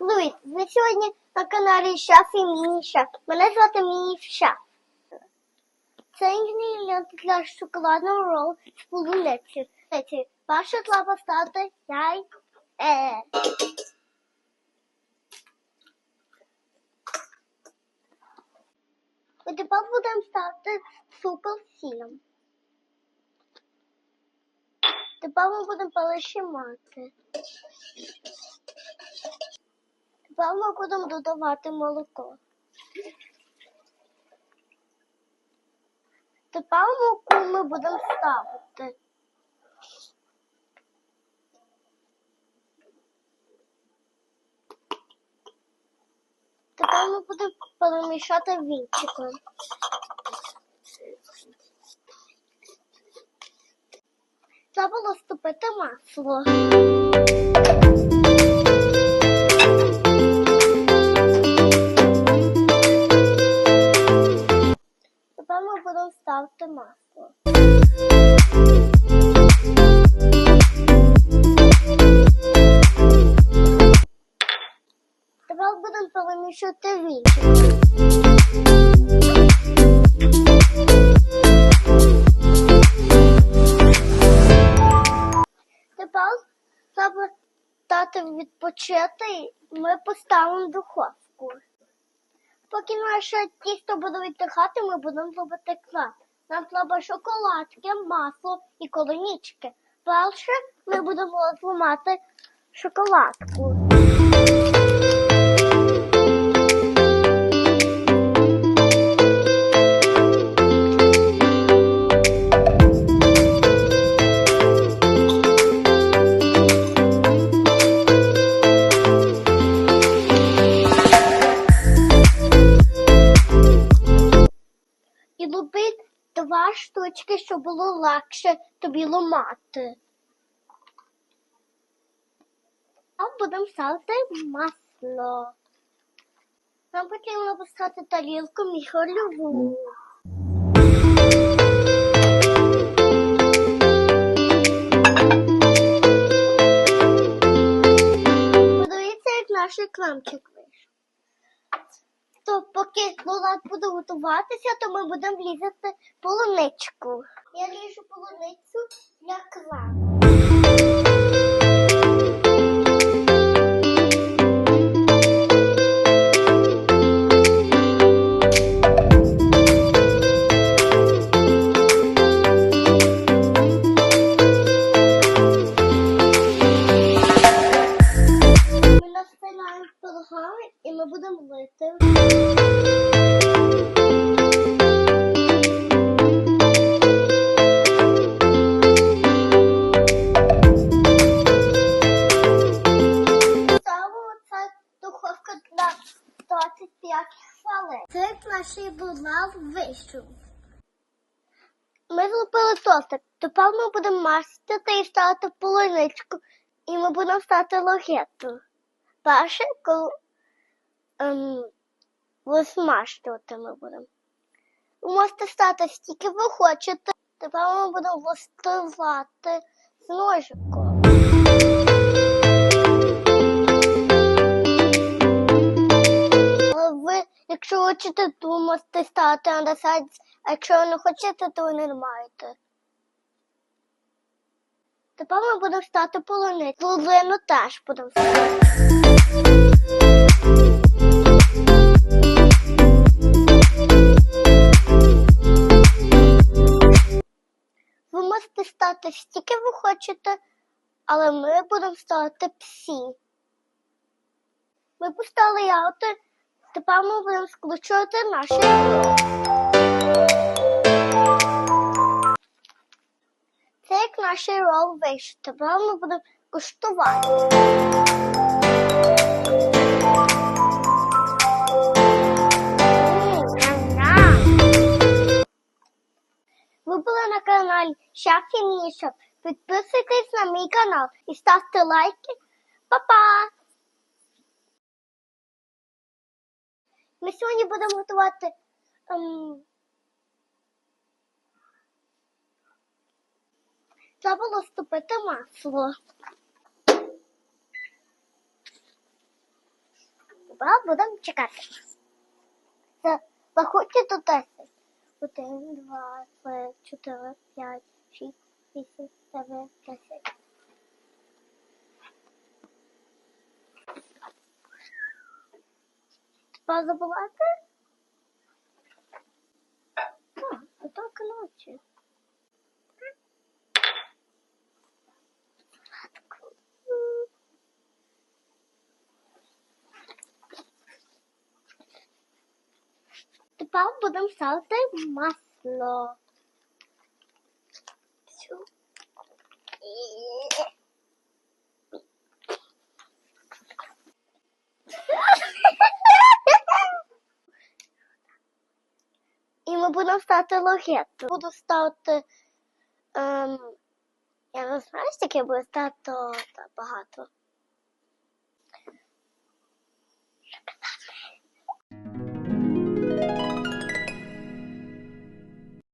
Привіт! Ви сьогодні на каналі Шеф і Міні Шеф. Мене звати Міні Шеф. Це інгредієнт для шоколадного ролу з. Знаєте, Перше треба стати яй. Е. І тепер будемо ставити цукор з сілем. Тепер ми будемо перешимати. Ми будемо додавати молоко. Тепер муку ми будемо ставити. Тепер ми будемо перемішати вінчиком. Треба розтопити масло. Відпочити, ми поставимо духовку. Поки наше тісто буде відтихати, ми будемо робити клад. Нам треба шоколадки, масло і колонічки. Перше ми будемо зламати шоколадку. І лупити два штучки, щоб було легше тобі ламати. А будемо ставити масло. Нам потрібно поставити тарілку міхольову. Подивіться, як наш кламчик. То поки Булат буде готуватися, то ми будемо різати полуничку. Я ріжу полуницю для кламу. Хвилин. Це як наш будлав вийшов. Ми зробили тостик. Тепер ми будемо мастити і ставити полуничку. І ми будемо ставити логету. Перше, коли ем, висмажувати ми будемо. Ви можете стати стільки ви хочете. Тепер ми будемо виставати з ножиком. Ви, якщо хочете, то можете ставити на сайт, а якщо не хочете, то ви не маєте. Тепер ми будемо стати полуницю. Лузину теж будемо ставити. Ви можете стати стільки ви хочете, але ми будемо ставити всі. Ми поставили яути, тепер ми будемо скручувати наші. Це як наш рол вийшов. Тепер ми будемо куштувати. Ви були на каналі Шеф і Міша. Підписуйтесь на мій канал і ставте лайки. Па-па! Ми сьогодні будемо готувати ем, треба розтопити масло. Тепер будемо чекати. Рахуйте до 10. 1, 2, 3, 4, 5, 6, 8, 9, 10. Тепер забувати? Так, это ночі. Тепер будемо ставити масло. Всю. Ми ставити логету. Буду ставити. Ем, я не знаю, скільки буде ставити та багато.